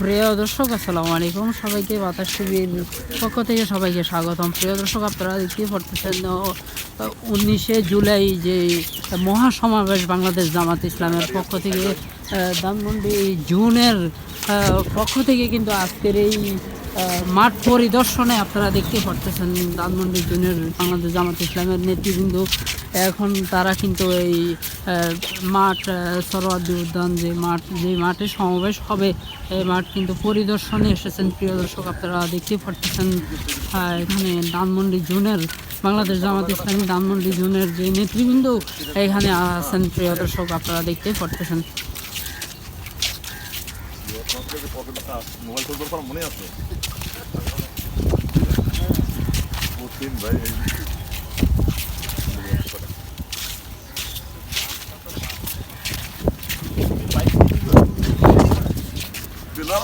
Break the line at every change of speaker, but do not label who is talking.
প্রিয় দর্শক, আসসালামু আলাইকুম। সবাইকে বাতাস টিভির পক্ষ থেকে সবাইকে স্বাগতম। প্রিয় দর্শক, আপনারা দেখতে পড়তেছেন উনিশে জুলাই যে মহাসমাবেশ বাংলাদেশ জামাত ইসলামের পক্ষ থেকে ধানমন্ডি জুনের পক্ষ থেকে কিন্তু আজকের এই মাঠ পরিদর্শনে আপনারা দেখতে পারতেছেন ধানমন্ডি জুনের বাংলাদেশ জামাত ইসলামের নেতৃবৃন্দ। এখন তারা কিন্তু এই মাঠ আহ, সরোয়ার্দী উদ্যান যে মাঠ যে মাঠে সমাবেশ হবে এই মাঠ কিন্তু পরিদর্শনে এসেছেন। প্রিয় দর্শক আপনারা দেখতে পারতেছেন এখানে ধানমন্ডি জুনের বাংলাদেশ জামাত ইসলামী ধানমন্ডি জুনের যে নেতৃবৃন্দ এখানে আছেন। প্রিয় দর্শক আপনারা দেখতে পারতেছেন।
মোবাইল করবার পর মনে আছে মুসলিম ভাই এই দিলাম